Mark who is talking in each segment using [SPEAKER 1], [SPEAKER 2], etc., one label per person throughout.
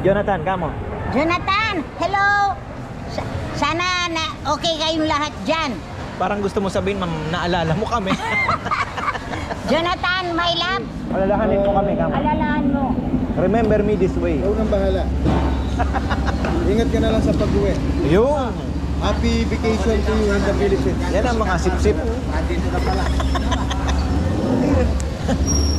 [SPEAKER 1] Jonathan, kamo.
[SPEAKER 2] Jonathan, hello! Sa- sana na okay kayong lahat dyan.
[SPEAKER 1] Parang gusto mo sabihin, ma'am, naalala mo kami.
[SPEAKER 2] Jonathan, my love,
[SPEAKER 1] Alalahanin mo kami, kamo.
[SPEAKER 2] alalahan mo.
[SPEAKER 1] Remember me this way.
[SPEAKER 3] Ikaw nang bahala. Ingat ka na lang sa pag-uwi.
[SPEAKER 1] Yung!
[SPEAKER 3] Happy vacation to you in the Philippines.
[SPEAKER 1] Yan ang mga sip-sip.
[SPEAKER 3] Andito na pala.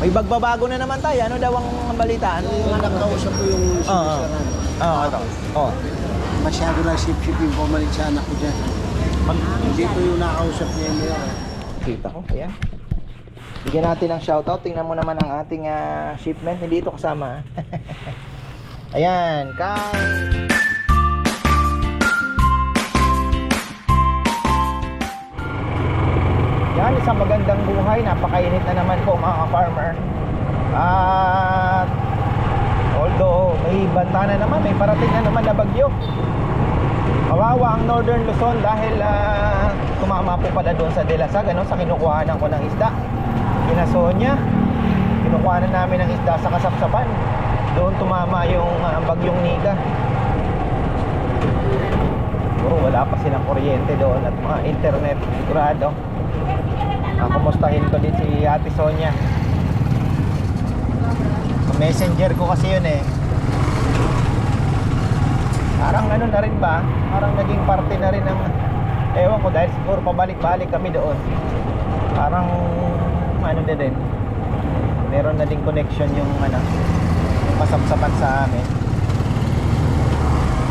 [SPEAKER 1] May bagbabago na naman tayo. Ano daw ang balita? Ano
[SPEAKER 3] Yung nakausap ko yung
[SPEAKER 1] Oo.
[SPEAKER 3] sinisaran.
[SPEAKER 1] Oo, ito. Oo.
[SPEAKER 3] Masyado na sip-sip yung pumalit sa anak ko dyan. Hindi ko yung nakausap niya yung mayor.
[SPEAKER 1] Kita ko, ayan. Bigyan natin ng shoutout. Tingnan mo naman ang ating ah, shipment. Hindi ito kasama. ah. ayan, kay... Yan, isang magandang buhay. Napakainit na naman po mga farmer. At although may banta na naman, may parating na naman na bagyo. Kawawa ang Northern Luzon dahil ah, tumama po pala doon sa Delasag, ano, sa kinukuhanan ko ng isda. Kina Sonia, kinukuhanan namin ng isda sa Kasapsapan. Doon tumama yung ah, bagyong Nika. Puro wala pa silang kuryente doon at mga internet sigurado. Ah, kumustahin ko din si Ate Sonia. Messenger ko kasi yun eh. Parang ano na rin ba? Parang naging parte na rin ng ewan ko dahil siguro pabalik-balik kami doon. Parang ano din din. Meron na ding connection yung ano yung masapsapan sa amin.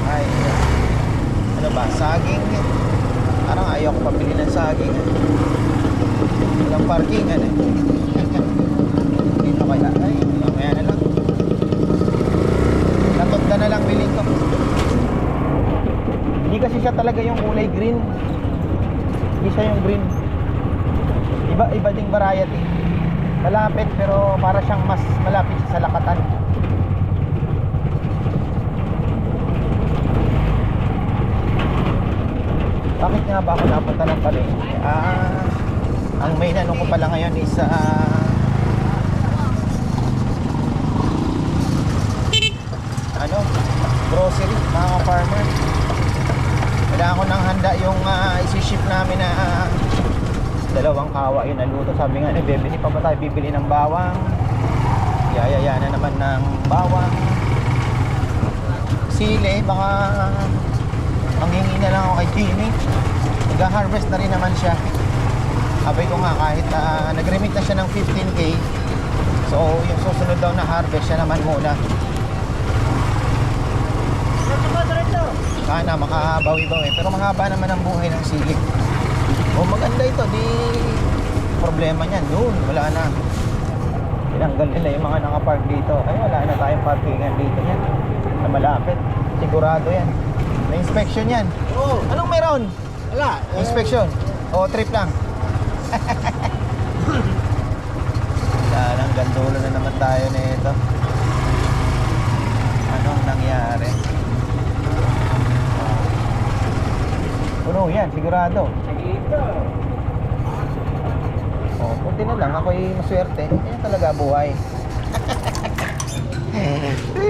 [SPEAKER 1] Ay ano ba? Saging. Parang ayaw ko pabili ng saging. Walang parkingan eh. Dito kaya. Ay, mamaya na lang. Natunda na lang bilhin ko. Hindi kasi siya talaga yung kulay green. Hindi siya yung green. Iba iba ding variety. Malapit pero para siyang mas malapit sa lakatan. Bakit nga ba ako napunta ng palengke? Ah, ang main ano ko pala ngayon is ah, ano, grocery, mga farmer. Kailangan ko nang handa yung uh, isi-ship namin na ah, dalawang kawa yun naluto. Sabi nga, eh, bibili pa ba tayo bibili ng bawang? Yayaya na naman ng bawang. Sili, baka manghingi na lang ako kay Jimmy. Nag-harvest na rin naman siya. Sabi ko nga, kahit ah, nag-remit na siya ng 15k, so yung susunod daw na harvest siya naman muna. Sana makabawi-bawi. Pero mahaba naman ang buhay ng sili. O maganda ito, di problema niyan. Yun, wala na. Tinanggal nila yung mga nakapark dito. Ay, wala na tayong parkingan dito yan. Na malapit. Sigurado yan. May inspection yan.
[SPEAKER 3] Oo.
[SPEAKER 1] Anong meron?
[SPEAKER 3] Wala. eh,
[SPEAKER 1] Inspection? O trip lang? Dalang gandulo na naman tayo nito. Anong nangyari? Puno yan, sigurado. Oh, puti na lang. Ako'y maswerte. Yan talaga buhay.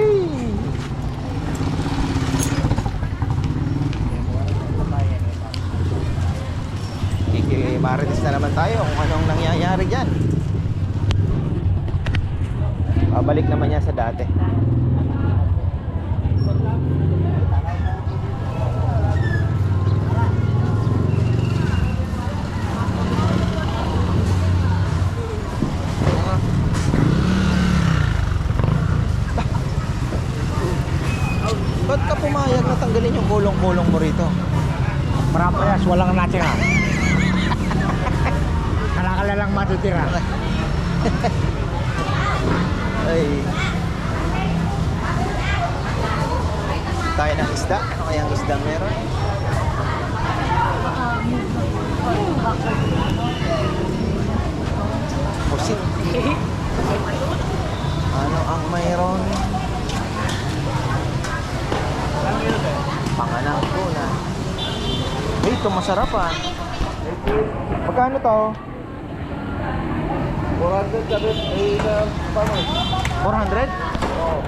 [SPEAKER 1] Kikimarites na naman tayo kung anong nangyayari dyan. Babalik naman yan sa dati. Ba't ka pumayag na tanggalin yung kulong-kulong mo rito?
[SPEAKER 4] Parapayas, walang natira. Kalakala lang matitira.
[SPEAKER 1] Ay. Tayo ng isda. Ano kayang isda meron? Pusit. ano ang mayroon? Panganang tuna. Eh, ito masarap ah. Magkano to?
[SPEAKER 3] 400 sabi, eh, na, paano?
[SPEAKER 1] 400?
[SPEAKER 3] Oo.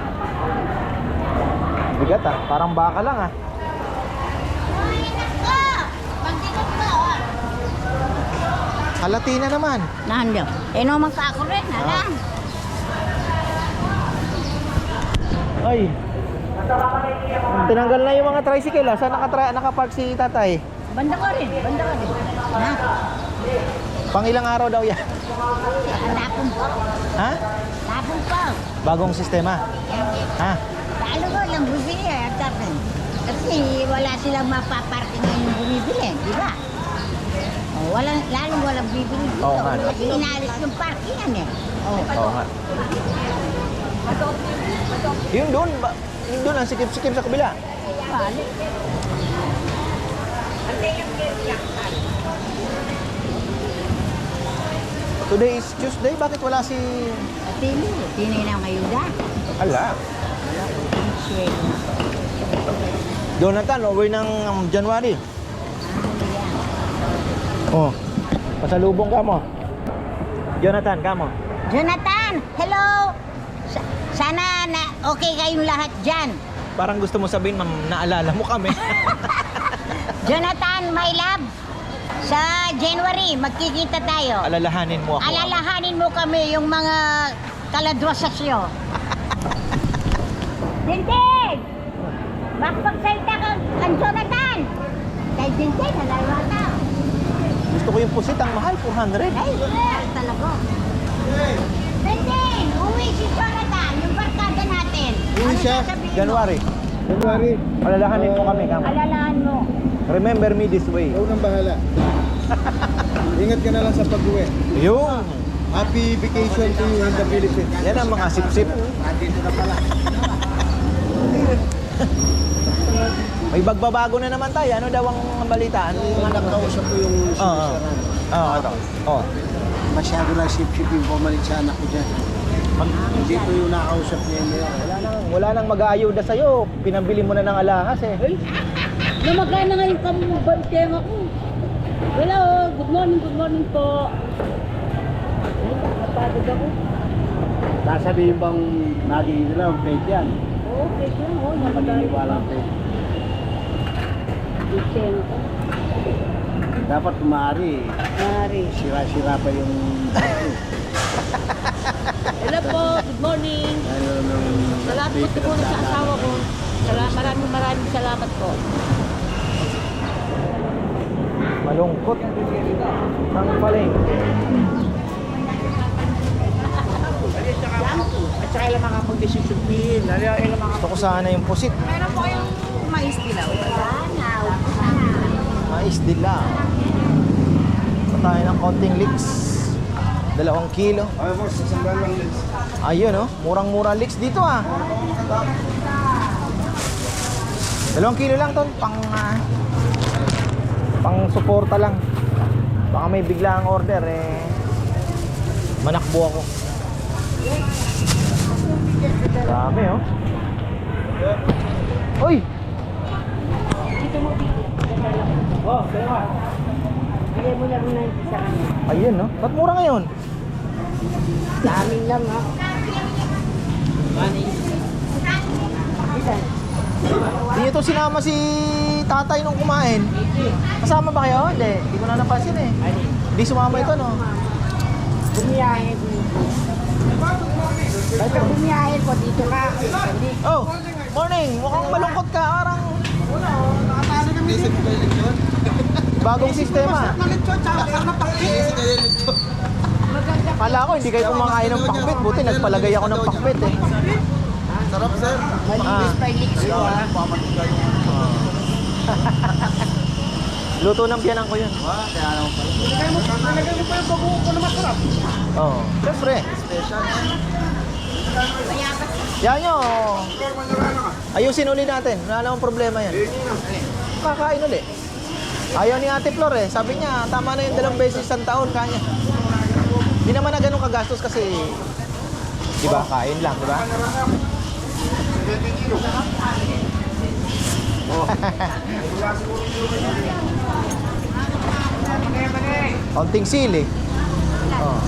[SPEAKER 1] Bigat ah, parang baka lang ah.
[SPEAKER 2] Ka.
[SPEAKER 1] Halati na naman.
[SPEAKER 2] Nando. Eh, no, magka ako rin, alam.
[SPEAKER 1] Ay. Tinanggal na yung mga tricycle ah. Saan nakatra- nakapark si tatay?
[SPEAKER 2] Banda ko rin, banda ko rin. Ha?
[SPEAKER 1] Pang ilang araw daw yan?
[SPEAKER 2] Tapon po.
[SPEAKER 1] Ha?
[SPEAKER 2] Tapon po.
[SPEAKER 1] Bagong sistema. Ha?
[SPEAKER 2] Lalo ko lang bumili eh, at tapon. Kasi wala silang mapaparking ngayon yung bumibili, di ba? Oh, wala, lalo walang bibili dito.
[SPEAKER 1] Oo nga.
[SPEAKER 2] Kasi inalis yung parking yan eh. Oh.
[SPEAKER 1] Oo nga. Yung doon, ba- yung doon ang sikip-sikip sa kabila.
[SPEAKER 2] Balik.
[SPEAKER 1] Today is Tuesday, bakit wala si...
[SPEAKER 2] Tini, tini na ang ayuda.
[SPEAKER 1] Ala. Jonathan, over ng um, January. Oh, pasalubong ka mo. Jonathan, ka mo.
[SPEAKER 2] Jonathan, hello! Sa- sana na okay kayong lahat dyan.
[SPEAKER 1] Parang gusto mo sabihin, ma'am, naalala mo kami.
[SPEAKER 2] Jonathan, my love, sa January, magkikita tayo.
[SPEAKER 1] Alalahanin mo ako.
[SPEAKER 2] Alalahanin mo kami yung mga kaladwasasyo. Tintin! Makapagsalita ka ang Jonathan! Kay Tintin, nalawa na.
[SPEAKER 1] Gusto ko yung pusit, ang mahal, 400.
[SPEAKER 2] Ay, mahal talaga. Tintin, uwi si Jonathan, yung barkada natin.
[SPEAKER 3] Uwi
[SPEAKER 2] Ano
[SPEAKER 3] siya?
[SPEAKER 1] January.
[SPEAKER 3] January.
[SPEAKER 1] Alalahanin mo kami, kamo.
[SPEAKER 2] Alalahan mo.
[SPEAKER 1] Remember me this way.
[SPEAKER 3] Ikaw nang bahala. Ingat ka na lang sa pag-uwi.
[SPEAKER 1] Yung,
[SPEAKER 3] Happy vacation to you in the Philippines.
[SPEAKER 1] yan ang mga sip-sip.
[SPEAKER 3] Nandito na pala.
[SPEAKER 1] May bagbabago na naman tayo. Ano daw ang balita? Ano yung?
[SPEAKER 3] Nakausap ko yung
[SPEAKER 1] Oo.
[SPEAKER 3] sinisiraan.
[SPEAKER 1] Oo, ito. Oh.
[SPEAKER 3] Masyado lang ship-ship yung pumalit sa anak ko dyan. Hindi ko yung nakausap niya yun.
[SPEAKER 1] Wala nang, wala nang mag-aayuda sa'yo. Pinabili mo na ng alahas eh.
[SPEAKER 5] Namagana nga yung kambantenga ko. Hello, good morning, good morning po. Ay, nakapagod ako.
[SPEAKER 3] Sasabihin bang naging nila, fake yan.
[SPEAKER 5] Oo, okay lang, oh, namagana.
[SPEAKER 3] Maniniwala ang fake.
[SPEAKER 5] Ko.
[SPEAKER 3] Dapat kumari,
[SPEAKER 5] Mari.
[SPEAKER 3] sira-sira pa yung
[SPEAKER 5] Hello po, good morning.
[SPEAKER 3] nung
[SPEAKER 5] Salamat po po sa asawa ko. Maraming maraming salamat po.
[SPEAKER 1] Malungkot. Ang palengke.
[SPEAKER 4] At saka ilang mga pag-decision pin. Ilang mga
[SPEAKER 1] Gusto ko sana yung pusit.
[SPEAKER 5] Meron po kayong mais dilaw.
[SPEAKER 1] Mais dila. Pa tayo ng konting leeks. Dalawang kilo. Ayun oh, murang-mura leeks dito ah. Dalawang kilo lang ton, pang ah, pang suporta lang. Baka may biglaang order eh. Manakbo ako. Dami oh. Uy! Oh,
[SPEAKER 5] Bigay mo na sa kanya.
[SPEAKER 1] Ayun no. Ba't mura ngayon?
[SPEAKER 5] Daming lang ha.
[SPEAKER 1] Di ito sinama si tatay nung kumain. Kasama ba kayo? Hindi. Hindi ko na napansin eh. Hindi sumama ito no.
[SPEAKER 5] Bumiyahe ko. Basta bumiyahe ko dito ka.
[SPEAKER 1] Oh, morning. Mukhang malungkot ka. Parang bagong sistema. Kala ko hindi kayo kumakain ng pakbet. Buti nagpalagay ako ng pakbet eh.
[SPEAKER 3] Sarap, sir.
[SPEAKER 1] Ah. Luto ng piyanan ko yun.
[SPEAKER 3] Wah, kaya naman pala.
[SPEAKER 1] Oo. Oh, siyempre. Yan nyo. Ayusin uli natin. Wala namang problema yan. Kakain uli. Ayaw ni Ate Flor eh. Sabi niya, tama na yung dalawang beses isang taon kanya. Hindi naman na ganun kagastos kasi di ba kain lang, di ba? Kaunting sili. Oh.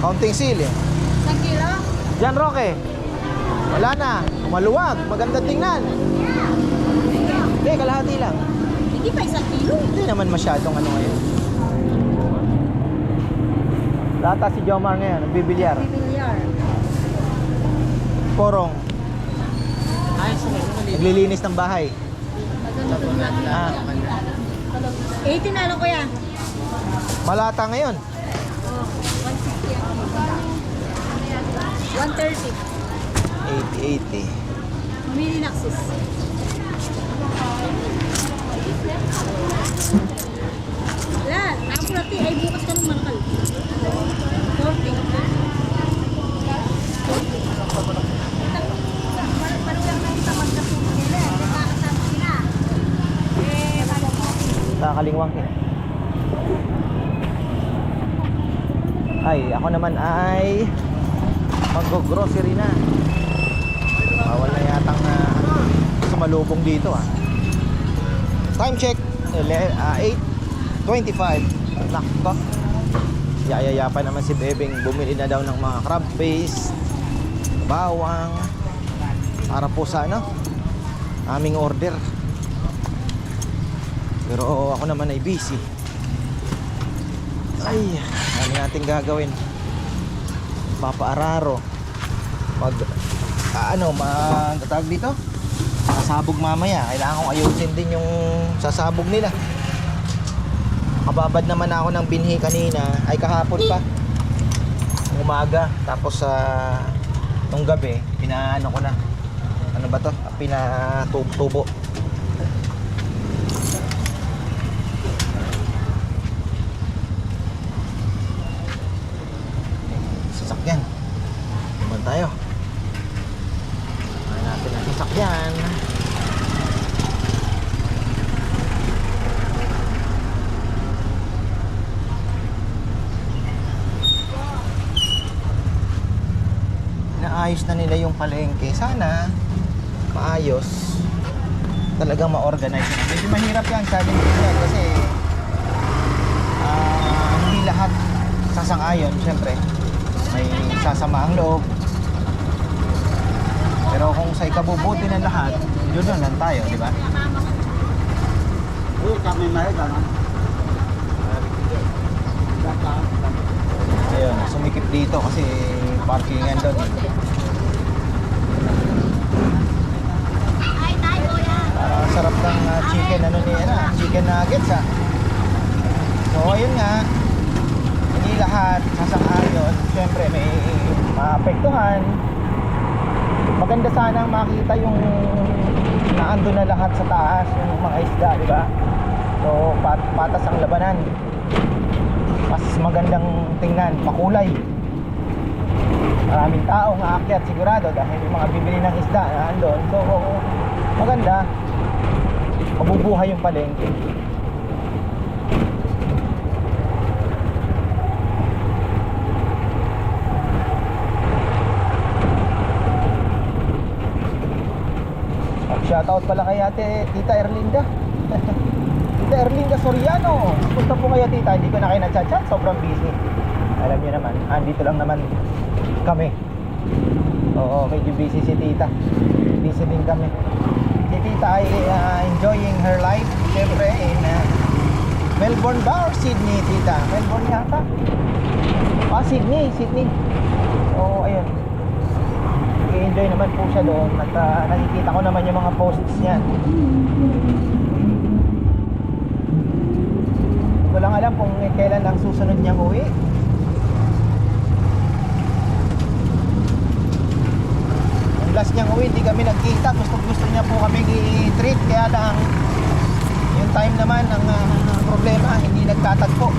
[SPEAKER 1] Kaunting sili.
[SPEAKER 2] Isang kilo?
[SPEAKER 1] Jan Roque. Wala na. Maluwag. Maganda tingnan. Hindi, kalahati lang.
[SPEAKER 5] Hindi pa isang kilo.
[SPEAKER 1] Hindi naman masyadong ano ngayon. Lata si Jomar ngayon, nagbibilyar.
[SPEAKER 5] Bilyar.
[SPEAKER 1] Porong. Naglilinis ng bahay. Ah,
[SPEAKER 5] 80 na lang kuya.
[SPEAKER 1] malata ngayon.
[SPEAKER 5] Oh, 160 yan. 130.
[SPEAKER 1] 80-80.
[SPEAKER 5] Mamili na sis. Lan, ang prati ay bukas ka ng manakal.
[SPEAKER 1] Nakakalingwang eh. Ay, ako naman ay mag-grocery na. Bawal na yatang uh, sumalubong dito ah. Time check, ah, 8.25. Nakko. Yayaya pa naman si Bebeng bumili na daw ng mga crab paste, bawang, para po sa ano, aming order. Pero ako naman ay busy. Ay, ano natin gagawin? Papaararo. Mag, ano, mag, tawag dito? Sasabog mamaya. Kailangan kong ayusin din yung sasabog nila. Kababad naman ako ng binhi kanina. Ay, kahapon pa. Umaga. Tapos sa nung gabi, pinaano ko na. Ano ba to? Pinatubo. sasakyan. Naman tayo. Ano natin ang sasakyan. Naayos na nila yung palengke. Sana maayos. Talagang ma-organize na. Medyo mahirap yan, challenging yan kasi ah, hindi lahat sasang-ayon, syempre may sasama ang loob. Pero kung sa ikabubuti ng lahat, yun yun lang tayo, di ba?
[SPEAKER 3] Oo, kami mahal, ano?
[SPEAKER 1] Ayun, sumikip dito kasi parkingan doon. Parang ang sarap ng ah, chicken ano ni ano, chicken nuggets ah. So ayun nga, hindi lahat sasang-ayon. Siyempre may maapektuhan. Maganda sanang makita yung naando na lahat sa taas, yung mga isda, di ba? So pat patas ang labanan. Mas magandang tingnan, makulay. Maraming taong aakyat sigurado dahil yung mga bibili ng isda na andun. So maganda. Mabubuhay yung palengke. Shoutout pala kay ate Tita Erlinda. Tita Erlinda Soriano. Punta po kayo tita, hindi ko na kayo nagchat-chat, sobrang busy. Alam niyo naman, andito lang naman kami. Oo, medyo busy si tita. Busy din kami. Tita ay uh, enjoying her life, siyempre in uh, Melbourne ba or Sydney, tita? Melbourne yata. Ah, Sydney, Sydney. Oo, ayun enjoy naman po siya doon at ah, nakikita ko naman yung mga posts niya Hindi ko lang alam kung kailan ang susunod niyang uwi last niyang uwi hindi kami nagkita gusto gusto niya po kami i-treat kaya lang yung time naman ang ah, problema hindi nagtatagpo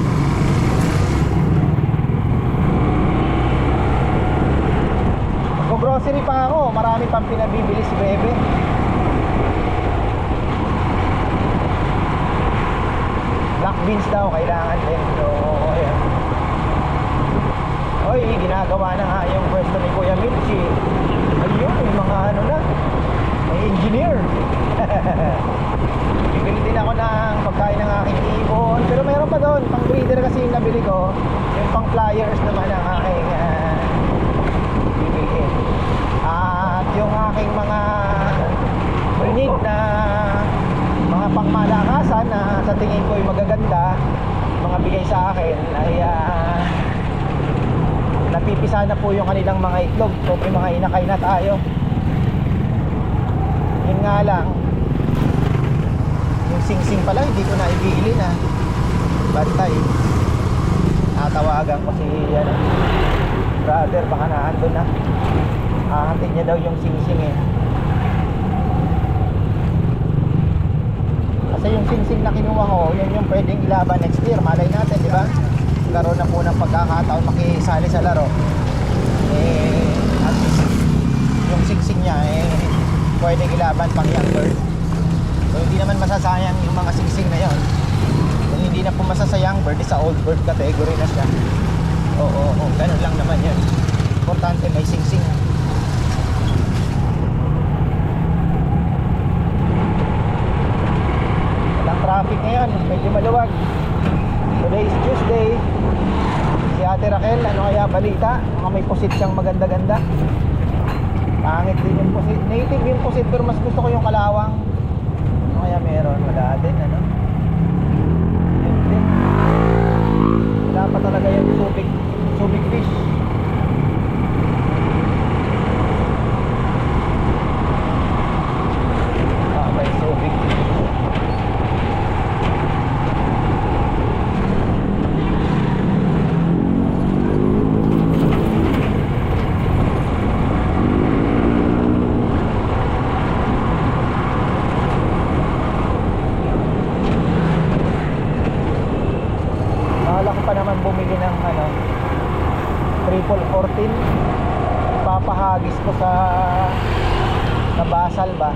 [SPEAKER 1] grocery pa ako, marami pang pinabibili si Bebe. Black beans daw kailangan din. So, ayan. Oy, ginagawa na nga yung pwesto ni Kuya Mitchi. Ayun, may mga ano na. May engineer. Bibili din ako ng pagkain ng aking ibon. Pero mayroon pa doon, pang breeder kasi yung nabili ko. Yung pang flyers naman ang aking ah, bibilhin. At yung mga need na mga pangmalakasan na sa tingin ko ay magaganda mga bigay sa akin ay ah, napipisa na po yung kanilang mga itlog. So may mga inakay na tayo. Yun nga lang. Yung sing-sing pala hindi ko na ibili na. Bantay. Natawagan ko si ano, brother baka naandun na. Hahantid niya daw yung sing-sing eh. Kasi yung sing-sing na kinuha ko yun yung pwedeng ilaban next year. Malay natin di ba? Laro na po ng pagkakataon makisali sa laro yung sing-sing niya eh pwedeng ilaban pang young bird so hindi naman masasayang yung mga sing-sing na yon kung hindi na po masasayang bird sa old bird category na siya. Oo oo oo ganun lang naman yun. Importante may sing-sing walang traffic ngayon medyo maluwag. Today is Tuesday. Si Ate Raquel ano kaya balita? Mga may pusit siyang maganda-ganda pangit din yung pusit. Native yung pusit pero mas gusto ko yung kalawang. Ano kaya meron? Wala din ano yun din wala pa talaga yung subic subic fish ah may subic Bahala ko pa naman bumili ng ano triple 14 papahagis ko sa sa basal ba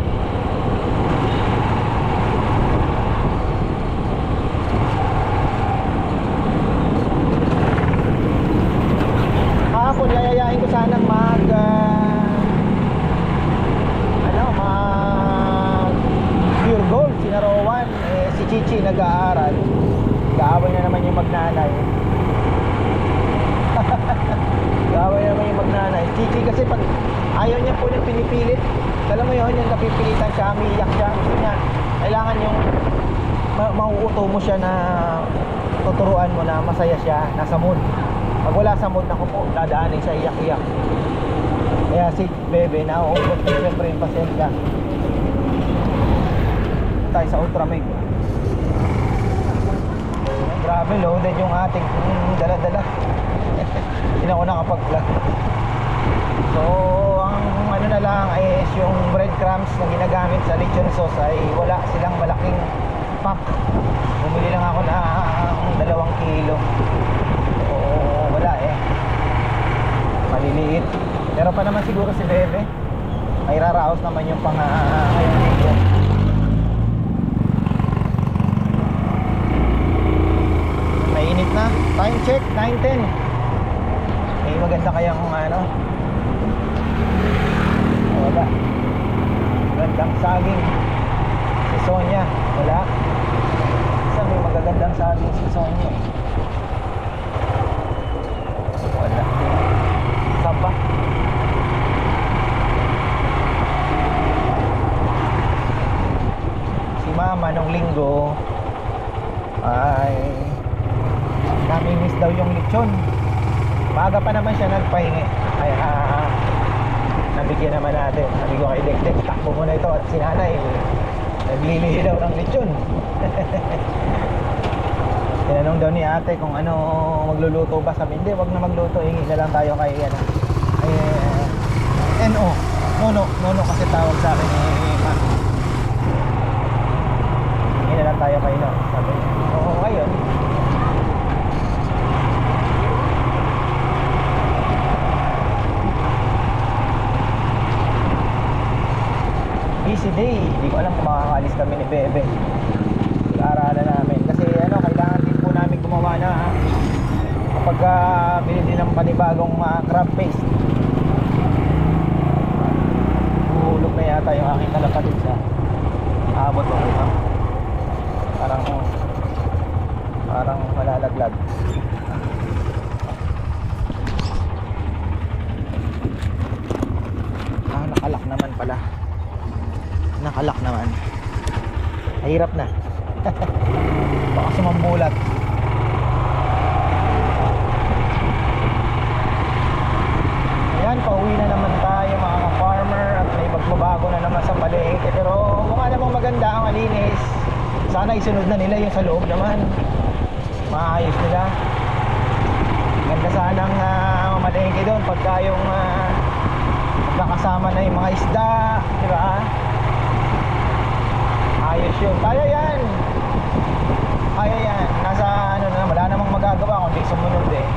[SPEAKER 1] Kahapon yayayain ko sanang mag ah, ano mag pure gold si Narawan eh, si Chichi nag-aaral Kaaway na naman yung magnanay. Kaaway na naman yung magnanay. Chichi kasi pag ayaw niya po yung pinipilit, alam mo yun, yung napipilitan siya, umiiyak siya. Gusto niya, kailangan yung ma- mauuto mo siya na tuturuan mo na masaya siya, nasa mood. Pag wala sa mood, naku po, dadaanin siya iyak-iyak. Kaya si Bebe, nauubot na siyempre yung pasensya. Tayo sa Ultramig. Grabe, loaded yung ating mm, dala-dala. Hindi na ako nakapag-vlog. So, ang ano na lang is yung breadcrumbs na ginagamit sa lechon sauce ay wala silang malaking pack. Bumili lang ako na ang dalawang kilo. So, wala eh. Maliliit. Pero pa naman siguro si Bebe. May raraos naman yung pang uh, ngayong linggo. Mainit na. Time check, 9.10. May maganda kayang ano. Wala. Gandang saging. Si Sonia. Wala. Isa may magagandang saging si Sonia. eh. Wala. Isa pa. Si Mama nung linggo ay namimiss daw yung lechon. Maaga pa naman siya nagpahingi. Kaya ah, nabigyan naman natin. Sabi ko kay Dekdek takbo mo na ito at si nanay naglilihi daw ng lechon. Tinanong daw ni ate kung ano magluluto ba. Sabi hindi wag na magluto. Hingi na lang tayo kay ano kay eh, NO Nono. Nono kasi tawag sa akin ni Ma hingi na lang tayo kay No sabi niya oo ngayon busy day. Hindi ko alam kung makakaalis kami ni Bebe. Aralan namin. Kasi ano, kailangan din po namin gumawa na kapag uh, binili ng panibagong uh, crab paste. Hulog na yata yung aking kalapatid sa abot ko. Diba? Parang parang malalaglag. Ah, nakalak naman pala. nakalak naman. Mahirap na. Baka sumambulat. Ayan, pauwi na naman tayo mga ka-farmer at may magbabago na naman sa palengke. Pero mukha namang maganda ang alinis. Sana isunod na nila yung sa loob naman. Maayos nila. Ganda sanang uh, mamalengke doon pagka yung uh, nakasama na yung mga isda, di ba? Ayos yun. Kaya yan. Kaya yan. Nasa ano na, wala namang magagawa kundi sumunod eh.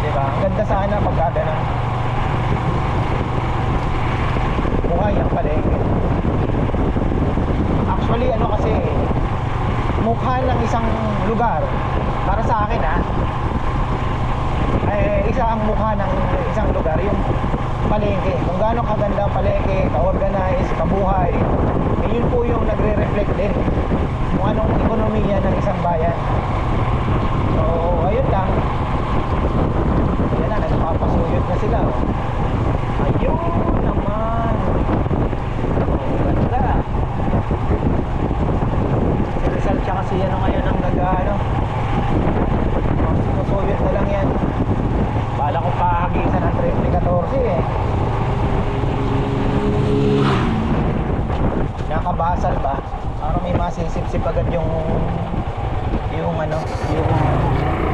[SPEAKER 1] Di ba? Ganda sana pagka ganun. Buhay ang palengke. Actually, ano kasi, mukha ng isang lugar, para sa akin ah, eh, isa ang mukha ng isang lugar, yung palengke. Kung gaano kaganda palengke, ka-organize, kabuhay, eh, yun po yung nagre-reflect din kung anong ekonomiya ng isang bayan. So, ayun lang. Yan na, nagpapasuyod na sila. Oh. Ayun naman. Oh, ganda. Si Rizal tsaka si ano ngayon ang nag-ano. Sinusuyod na lang yan. Bala ko pahagisan ng 314 eh. Nakabasal ba? Para may masisip-sip agad yung yung ano, yung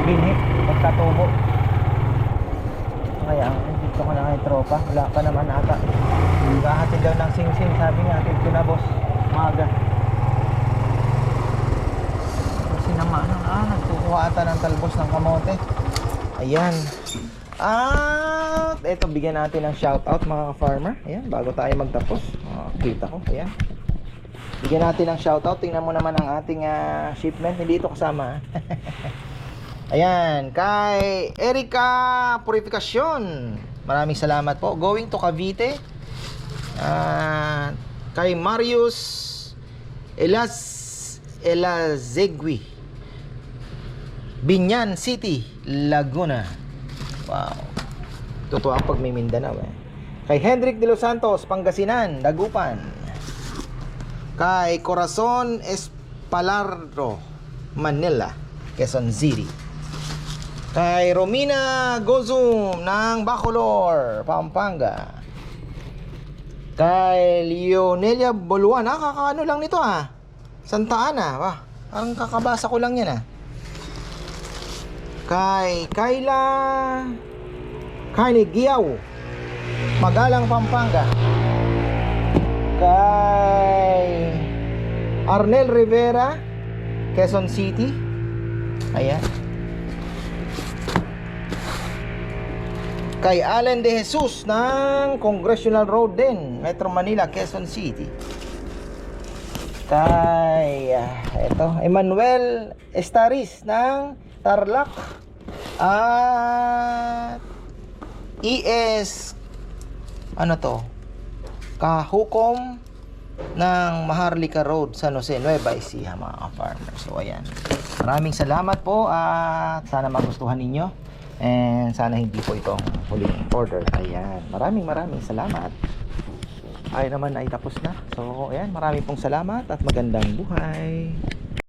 [SPEAKER 1] binhi pagkatubo. Kaya, dito ko na kay tropa. Wala pa naman ata. Gahatid daw ng sing-sing. Sabi niya, hatid ko na boss. Maga. Kasi naman, nagkukuha ata ng talbos ng kamote. Ayan. At eto bigyan natin ng shoutout mga farmer. Ayan, bago tayo magtapos. Oh, kita ko, ayan. Bigyan natin ng shoutout. Tingnan mo naman ang ating ah, shipment. Hindi ito kasama. ah. ayan, kay Erika Purificacion. Maraming salamat po. Going to Cavite. Ah, kay Marius Elas Elazegui. Binyan City, Laguna. Wow. Totoo ang pag may Mindanao eh. Kay Hendrik de los Santos, Pangasinan, Dagupan. Kay Corazon Espalardo, Manila, Quezon City. Kay Romina Gozum ng Bacolor, Pampanga. Kay Leonelia Boluan, ah, kakaano lang nito ah. Santa Ana, wah. Parang kakabasa ko lang yan ah. Kay Kayla Carnegiaw Magalang Pampanga. Kay Arnel Rivera Quezon City. Ayan. Kay Allen de Jesus ng Congressional Road din Metro Manila, Quezon City. Kay ah, Ito, Emmanuel Estaris ng Tarlac at ES ano to? Kahukom ng Maharlika Road San Jose Nueva Ecija mga farmers. So ayan. Maraming salamat po at sana magustuhan ninyo. And sana hindi po itong huling order. Ayan. Maraming maraming salamat. Ay naman ay tapos na. So ayan. Maraming pong salamat at magandang buhay